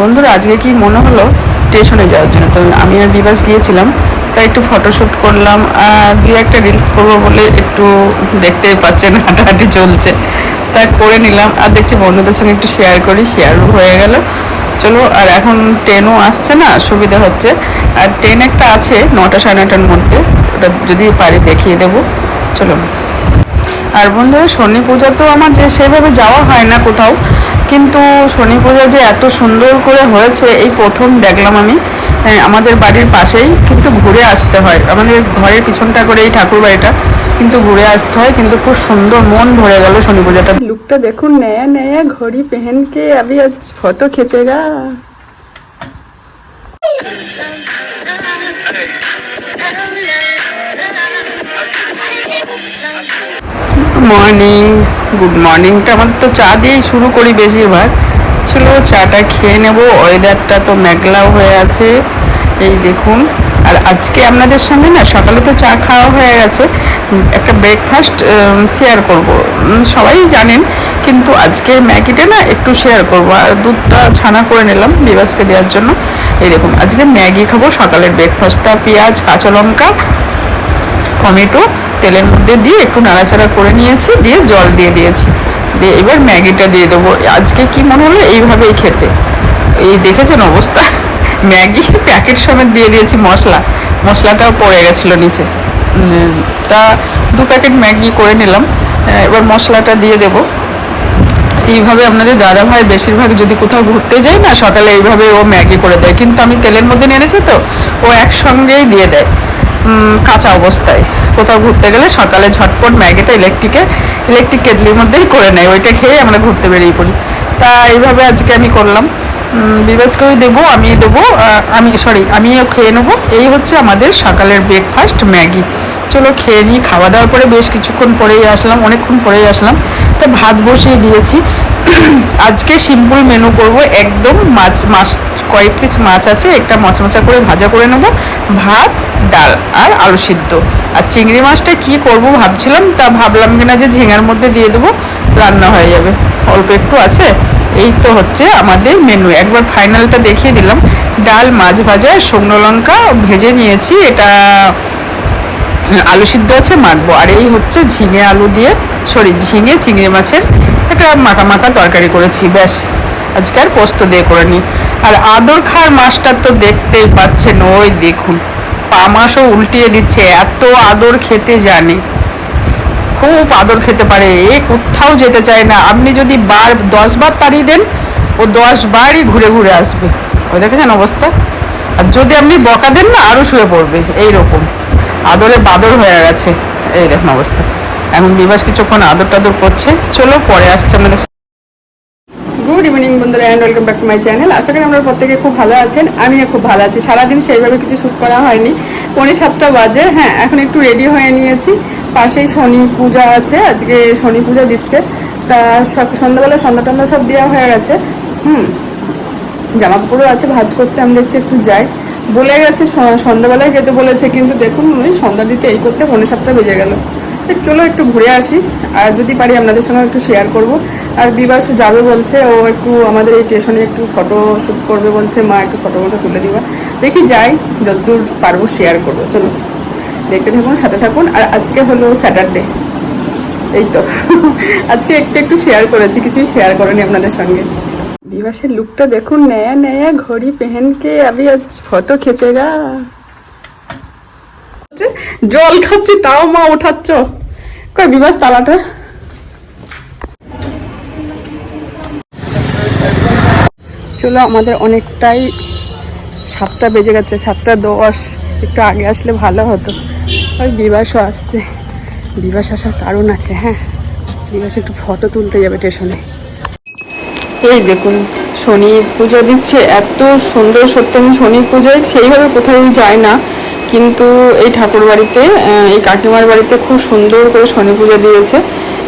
বন্ধুরা, আজকে কি মনে হলো স্টেশনে যাওয়ার জন্য? তো আমি আর বিবাস গিয়েছিলাম, তাই একটু ফটোশ্যুট করলাম আর দু একটা রিলস করব বলে একটু দেখতেই পাচ্ছেন হাঁটাহাঁটি চলছে। তা করে নিলাম আর দেখছি বন্ধুদের সঙ্গে একটু শেয়ার করি শেয়ারও হয়ে গেল। চলো, আর এখন ট্রেনও আসছে না, সুবিধা হচ্ছে। আর ট্রেন একটা আছে নটা সাড়ে নটার মধ্যে, ওটা যদি পারি দেখিয়ে দেবো। চলো। আর বন্ধুরা, শনি পূজা তো আমার যে সেভাবে যাওয়া হয় না কোথাও কিন্তু শনি পূজা যে এত সুন্দর করে হয়েছে, এই প্রথম দেখলাম আমি। হ্যাঁ, আমাদের বাড়ির পাশেই কিন্তু ঘুরে আসতে হয়। আমাদের ঘরের পিছনটা করে এই ঠাকুর বাড়িটা কিন্তু ঘুরে আসতে হয়, কিন্তু খুব সুন্দর মন ভরে গেল শনি পূজাটা। লুকটা দেখুন, নয়া নয়া ঘড়ি পেহেনকে, আমি আজ ফটো খেচেগা। মর্নিং গুড মর্নিংটা আমার তো চা দিয়েই শুরু করি বেশিরভাগ। চলো চাটা খেয়ে নেব ওয়েদারটা তো মেঘলাও হয়ে আছে। এই দেখুন, আর আজকে আপনাদের সঙ্গে না সকালে তো চা খাওয়া হয়ে গেছে। একটা ব্রেকফাস্ট শেয়ার করব। সবাই জানেন, কিন্তু আজকের ম্যাগিটা না একটু শেয়ার করব। আর দুধটা ছানা করে নিলাম বিবাসকে দেওয়ার জন্য। এই দেখুন, আজকে ম্যাগি খাব সকালের ব্রেকফাস্টটা পেঁয়াজ, কাঁচা লঙ্কা, টমেটো তেলের মধ্যে দিয়ে একটু নাড়াচাড়া করে নিয়েছি, দিয়ে জল দিয়ে দিয়েছি। দিয়ে এবার ম্যাগিটা দিয়ে দেবো। আজকে কি মনে হলো এইভাবেই খেতে? এই দেখেছেন অবস্থা? ম্যাগি প্যাকেট সমেত দিয়ে দিয়েছি মশলা। মশলাটাও পড়ে গেছিল নিচে। তা দু প্যাকেট ম্যাগি করে নিলাম। এবার মশলাটা দিয়ে দেবো। এইভাবে আপনাদের দাদা ভাই বেশিরভাগ যদি কোথাও ঘুরতে যায় না, সকালে এইভাবে ও ম্যাগি করে দেয়। কিন্তু আমি তেলের মধ্যে নেড়েছি তো, ও একসঙ্গেই দিয়ে দেয়। কাঁচা অবস্থায়। কোথাও ঘুরতে গেলে সকালে ঝটপট ম্যাগিটা ইলেকট্রিকে ইলেকট্রিক কেটলির মধ্যেই করে নেয়। ওইটা খেয়ে আমরা ঘুরতে বেরিয়ে পড়ি। তা এইভাবে আজকে আমি করলাম। উম, বিবেশকেও দেবো আমি দেবো আমি সরি আমিও খেয়ে নেব। এই হচ্ছে আমাদের সকালের ব্রেকফাস্ট ম্যাগি। চলো খেয়ে নিই। খাওয়া দাওয়ার পরে বেশ কিছুক্ষণ পরেই আসলাম অনেকক্ষণ পরেই আসলাম। তা ভাত বসিয়ে দিয়েছি। আজকে সিম্পল মেনু করব। একদম মাছ মাছ কয়েক পিস মাছ আছে একটা মচমচা করে ভাজা করে নেব। ভাত ডাল আর আলু সিদ্ধ। আর চিংড়ি মাছটা কি করব ভাবছিলাম, তা ভাবলাম কিনা যে ঝিঙার মধ্যে দিয়ে দেবো, রান্না হয়ে যাবে। অল্প একটু আছে, এই তো হচ্ছে আমাদের মেনু একবার ফাইনালটা দেখিয়ে দিলাম। ডাল, মাছ ভাজা, শুকনো লঙ্কা ভেজে নিয়েছি। এটা আলু সিদ্ধ আছে, মাখবো। আর এই হচ্ছে ঝিঙে আলু দিয়ে সরি ঝিঙে চিংড়ি মাছের একটা মাখা মাখা তরকারি করেছি, ব্যাস। আজকে আর পোস্ত দিয়ে করে নিই আর আদর খাওয়ার মাছটা তো দেখতেই পাচ্ছেন, ওই দেখুন। পা মাছও উল্টিয়ে দিচ্ছে, এত আদর খেতে জানে। খুব আদর খেতে পারে, এ কোথাও যেতে চায় না। আপনি যদি বার, দশ বার তাড়িয়ে দেন, ও দশ বারই ঘুরে ঘুরে আসবে। ওই দেখেছেন অবস্থা? আর যদি আপনি বকা দেন না, আরও শুয়ে পড়বে এই রকম আদরে বাদর হয়ে গেছে, এই দেখুন অবস্থা। এখন বিবাস কিছুক্ষণ আদর টাদর করছে। চলো, পরে আসছে সাথে। গুড ইভিনিং বন্ধুরা and welcome back to my channel আশা করি আমরা প্রত্যেকে খুব ভালো আছেন, আমিও খুব ভালো আছি। সারাদিন সেইভাবে কিছু শ্যুট করা হয়নি। পৌনে সাতটা বাজে। হ্যাঁ এখন একটু রেডি হয়ে নিয়েছি। পাশেই শনি পূজা আছে, আজকে শনি পূজা দিচ্ছে। তা সব সন্ধ্যাবেলা সন্ধ্যা টন্ধা সব দেওয়া হয়ে গেছে। হুম জামা কাপড়ও আছে, ভাজ করতে আমি দেখছি একটু যাই। বলে গেছে সন্ধ্যাবেলায় যেতে বলেছে, কিন্তু দেখুন ওই সন্ধ্যা দিতে এই করতে পৌনে সাতটা বেজে গেল। চলো একটু ঘুরে আসি। আর যদি পারি আপনাদের সঙ্গে একটু শেয়ার করব। আর বিবাস যাবে বলছে, ও একটু আমাদের এই স্টেশনে একটু ফটো শ্যুট করবে বলছে, মা একটু ফটো ফটো তুলে দিবা। দেখি যাই যতদূর পারব শেয়ার করব, চলো। দেখতে থাকুন, সাথে থাকুন, আর আজকে হলো স্যাটারডে এই তো। আজকে একটু একটু শেয়ার করেছি, কিছুই শেয়ার করেনি আপনাদের সঙ্গে। বিবাসের লুকটা দেখুন, নয়া নয়া ঘড়ি পেহেনকে, আমি আজ ফটো খেচেগা জল খাচ্ছে, তাও মা উঠাচ্ছ। কয় বিবাস তালাটা? চলো আমাদের অনেকটাই সাতটা বেজে গেছে, সাতটা দশ। একটু আগে আসলে ভালো হতো। ওই বিবাসও আসছে। বিবাস আসার কারণ আছে হ্যাঁ। বিবাস একটু ফটো তুলতে যাবে স্টেশনে। এই দেখুন, শনি পুজো দিচ্ছে, এত সুন্দর সত্যি আমি শনি পুজোয় সেইভাবে কোথাও যায় না। কিন্তু এই ঠাকুর বাড়িতে এই কাকিমার বাড়িতে খুব সুন্দর করে শনি পুজো দিয়েছে।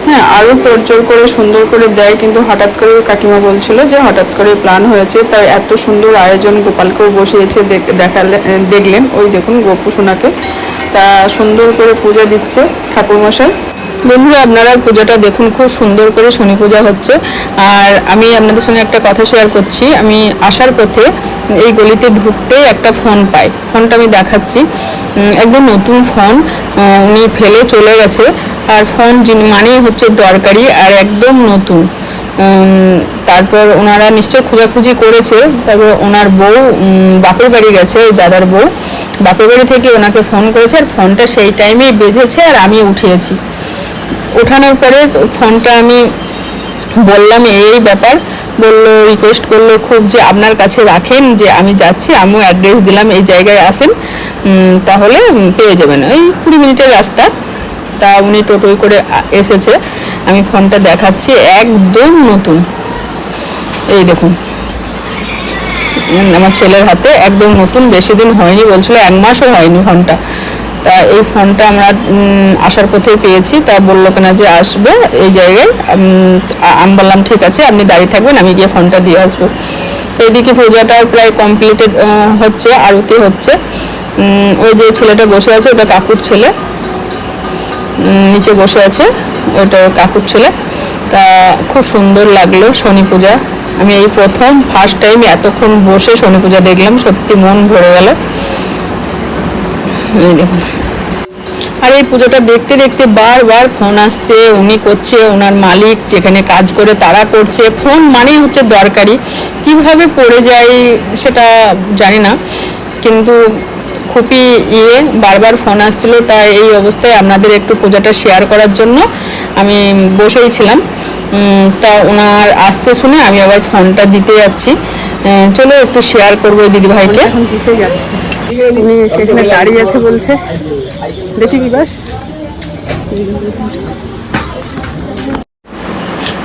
হ্যাঁ আরও তোড়জোড় করে, সুন্দর করে দেয়, কিন্তু হঠাৎ করে কাকিমা বলছিল যে হঠাৎ করে প্ল্যান হয়েছে, তাই এত সুন্দর আয়োজন গোপালকেও বসিয়েছে, দেখ- দেখালে দেখলেন। ওই দেখুন গোপু সোনাকে, তা সুন্দর করে পুজো দিচ্ছে ঠাকুরমশাই। বন্ধুরা, আপনারা পূজাটা দেখুন, খুব সুন্দর করে শনি পূজা হচ্ছে। আর আমি আপনাদের সঙ্গে একটা কথা শেয়ার করছি। আমি আসার পথে এই গলিতে ঢুকতেই একটা ফোন পাই। ফোনটা আমি দেখাচ্ছি। একদম নতুন ফোন উনি ফেলে চলে গেছে। আর ফোন যিনি- মানেই হচ্ছে দরকারি আর একদম নতুন। তারপর ওনারা নিশ্চয় খোঁজাখুঁজি করেছে। তারপর ওনার বউ বাপের বাড়ি গেছে, ওই দাদার বউ। বাপের বাড়ি থেকে ওনাকে ফোন করেছে আর ফোনটা সেই টাইমেই বেজেছে আর আমি উঠিয়েছি। ওঠানোর পরে ফোনটা আমি বললাম, এই ব্যাপার। বলল রিকোয়েস্ট করল খুব যে আপনার কাছে রাখেন, যে আমি যাচ্ছি, আমিও অ্যাড্রেস দিলাম, এই জায়গায় আসেন। তাহলে পেয়ে যাবেন। ওই কুড়ি মিনিটের রাস্তা। তা উনি টোটোয় করে এসেছে। আমি ফোনটা দেখাচ্ছি, একদম নতুন। এই দেখুন। আমার ছেলের হাতে একদম নতুন, বেশি দিন হয়নি বলছিল, এক মাসও হয়নি ফোনটা। তা এই ফোনটা আমরা আসার পথেই পেয়েছি, তা বলল কেনা যে আসবে এই জায়গায়। আমি বললাম, ঠিক আছে, আপনি দাঁড়িয়ে থাকবেন, আমি গিয়ে ফোনটা দিয়ে আসব। এইদিকে পূজাটাও প্রায় কমপ্লিটেড হচ্ছে, আরতি হচ্ছে। ওই যে ছেলেটা বসে আছে, ওটা কাকুর ছেলে। নিচে বসে আছে। ওটা কাকুর ছেলে। তা খুব সুন্দর লাগল শনি পূজা। আমি এই প্রথম ফার্স্ট টাইম এতক্ষণ বসে শনি পূজা দেখলাম। সত্যি মন ভরে গেল। আর এই পুজোটা দেখতে দেখতে বারবার ফোন আসছে, উনি করছে, ওনার মালিক যেখানে কাজ করে তারা করছে। ফোন মানেই হচ্ছে দরকারি। কীভাবে পড়ে যায় সেটা জানি না। কিন্তু খুবই ইয়ে বারবার ফোন আসছিল, তাই এই অবস্থায় আপনাদের একটু পূজাটা শেয়ার করার জন্য আমি বসেই ছিলাম। তা ওনার আসছে শুনে আমি আবার ফোনটা দিতে যাচ্ছি। চলো একটু শেয়ার করব এখন দিতে যাচ্ছে। সেখানে দাঁড়িয়ে আছে বলছে। দেখি কি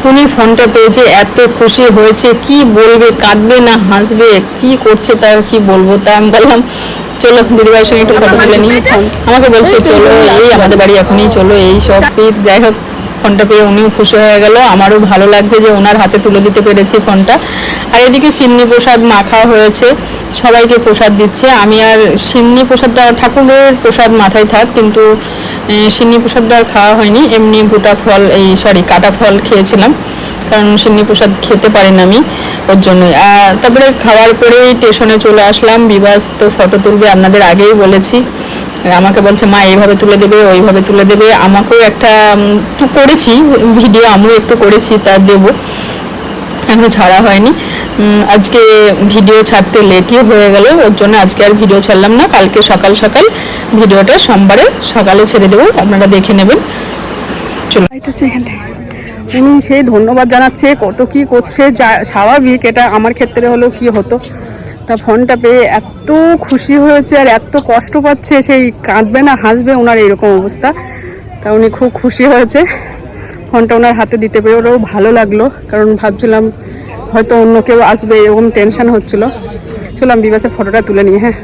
উনি ফোনটা পেয়েছে এত খুশি হয়েছে কি বলবে কাঁদবে না হাসবে কি করছে তার কি বলব তা আমি বললাম চলো দিদিভাইয়ের সঙ্গে একটু ফটো তুলে নিই। আমাকে বলছে চলো এই আমাদের বাড়ি এখনই চলো এই সব যাই হোক ফোনটা পেয়ে উনিও খুশি হয়ে গেল। আমারও ভালো লাগছে যে ওনার হাতে তুলে দিতে পেরেছি ফোনটা। আর এদিকে সিন্নি প্রসাদ মাখা হয়েছে সবাইকে প্রসাদ দিচ্ছে। আমি আর সিন্নি প্রসাদটা ঠাকুরের প্রসাদ মাথায় থাক কিন্তু সিন্নি প্রসাদটা আর খাওয়া হয়নি, এমনি গোটা ফল, এই সরি কাটা ফল খেয়েছিলাম, কারণ সিন্নি প্রসাদ খেতে পারি না আমি ওর জন্যই। আর তারপরে খাওয়ার পরেই স্টেশনে চলে আসলাম বিবাস তো ফটো তুলবে, আপনাদের আগেই বলেছি। আমাকে বলছে, মা, এইভাবে তুলে দেবে, ওইভাবে তুলে দেবে। আমাকেও একটা করেছি, ভিডিও আমিও একটু করেছি, তা দেবো। এখনও ছাড়া হয়নি। আজকে ভিডিও ছাড়তে লেটই হয়ে গেল, ওর জন্য আজকে আর ভিডিও ছাড়লাম না। কালকে সকাল সকাল ভিডিওটা সোমবারে সকালে ছেড়ে দেবো, আপনারা দেখে নেবেন। উনি সেই ধন্যবাদ জানাচ্ছে, কত কি করছে, যা স্বাভাবিক, এটা আমার ক্ষেত্রে হলেও কি হতো। তা ফোনটা পেয়ে এত খুশি হয়েছে আর এত কষ্ট পাচ্ছে, সেই কাঁদবে না, হাসবে, ওনার এরকম অবস্থা। তা উনি খুব খুশি হয়েছে। ফোনটা ওনার হাতে দিতে পেরে ওরাও ভালো লাগল, কারণ ভাবছিলাম হয়তো অন্য কেউ আসবে এরকম টেনশন হচ্ছিল। চলো আমি বিবাসের ফটোটা তুলে নিয়ে হ্যাঁ।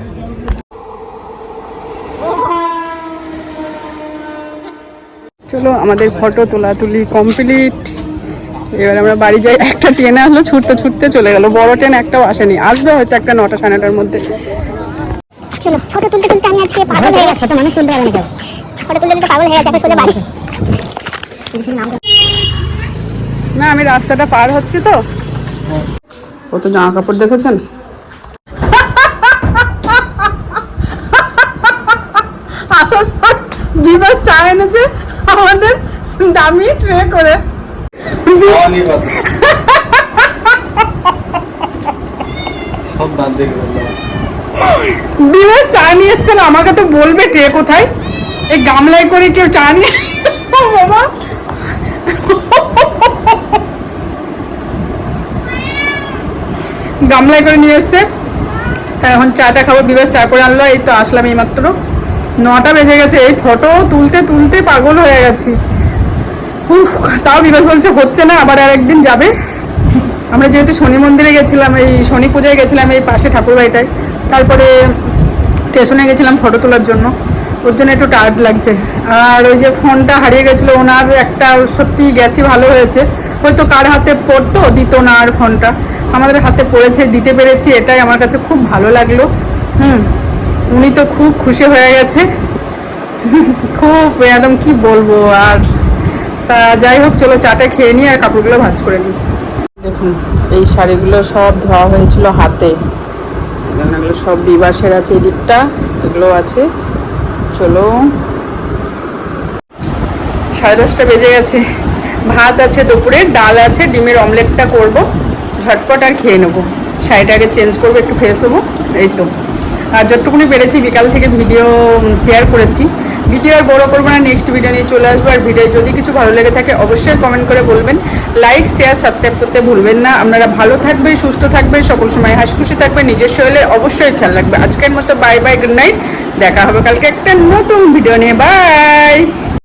চলো আমাদের ফটো তোলাতুলি কমপ্লিট এবার আমরা বাড়ি যাই একটা ট্রেনে আসলো ছুটতে ছুটতে চলে গেল। বড় ট্রেন একটাও আসেনি। আসবে হয়তো একটা নটা সাড়ে নটার মধ্যে। চলো ফটো তুলতে তুলতে আমি আজকে পাগল হয়ে গেছে। তো মানুষ তুলতে পারে না ফটো তুলতে তুলতে পাগল হয়ে গেছে এখন সোজা বাড়ি। না আমি রাস্তাটা পার হচ্ছি তো। কত জামা কাপড় দেখেছেন? আসার পর দিবস চা এনেছে আমাদের দামি ট্রে করে। সব বাদ দিয়ে দিবস চা নিয়ে এসছেন আমাকে তো বলবে ট্রে কোথায়? এই গামলায় করে কেউ চা নিয়ে ও বাবা গামলায় করে নিয়ে এসছে। এখন চাটা খাব, বিবাস চা করে আনলো, এই তো আসলাম এইমাত্র। নটা বেজে গেছে, এই ফটো তুলতে তুলতে পাগল হয়ে গেছি। উফ, তাও বিবাস বলছে হচ্ছে না, আবার আর একদিন যাবে। আমরা যেহেতু শনি মন্দিরে গেছিলাম, এই শনি পূজায় গেছিলাম এই পাশে ঠাকুর বাড়িটায় তারপরে স্টেশনে গেছিলাম ফটো তোলার জন্য। ওর জন্য একটু টায়ার্ড লাগছে। আর ওই যে ফোনটা হারিয়ে গেছিল, ওনার একটা সত্যি গেছি, ভালো হয়েছে। হয়তো কার হাতে পড়তো, দিত না আর ফোনটা। আমাদের হাতে পড়েছে দিতে পেরেছি এটাই আমার কাছে খুব ভালো লাগল। হুম উনি তো খুব খুশি হয়ে গেছে। খুব একদম কি বলব আর। তা যাই হোক চলো চাটা খেয়ে নিই আর কাপড়গুলো ভাঁজ করে নিই। দেখুন এই শাড়িগুলো সব ধোয়া হয়েছিল হাতে। এগুলো সব বিবাসের আছে এই দিকটা এগুলো আছে। চলো। সাড়ে দশটা বেজে গেছে। ভাত আছে দুপুরে ডাল আছে ডিমের অমলেটটা করব। ঝটপট আর খেয়ে নেব। শাড়িটা আগে চেঞ্জ করব, একটু ফ্রেশ হব, এই তো। আর যতটুকুনি পেরেছি বিকাল থেকে ভিডিও শেয়ার করেছি। ভিডিও আর বড়ো করব না নেক্সট ভিডিও নিয়ে চলে আসব। আর ভিডিও যদি কিছু ভালো লেগে থাকে, অবশ্যই কমেন্ট করে বলবেন। লাইক শেয়ার সাবস্ক্রাইব করতে ভুলবেন না। আপনারা ভালো থাকবে সুস্থ থাকবে সকল সময় হাসি খুশি থাকবে নিজের শরীরে অবশ্যই খেয়াল রাখবে আজকের মতো বাই বাই গুড নাইট দেখা হবে কালকে একটা নতুন ভিডিও নিয়ে। বাই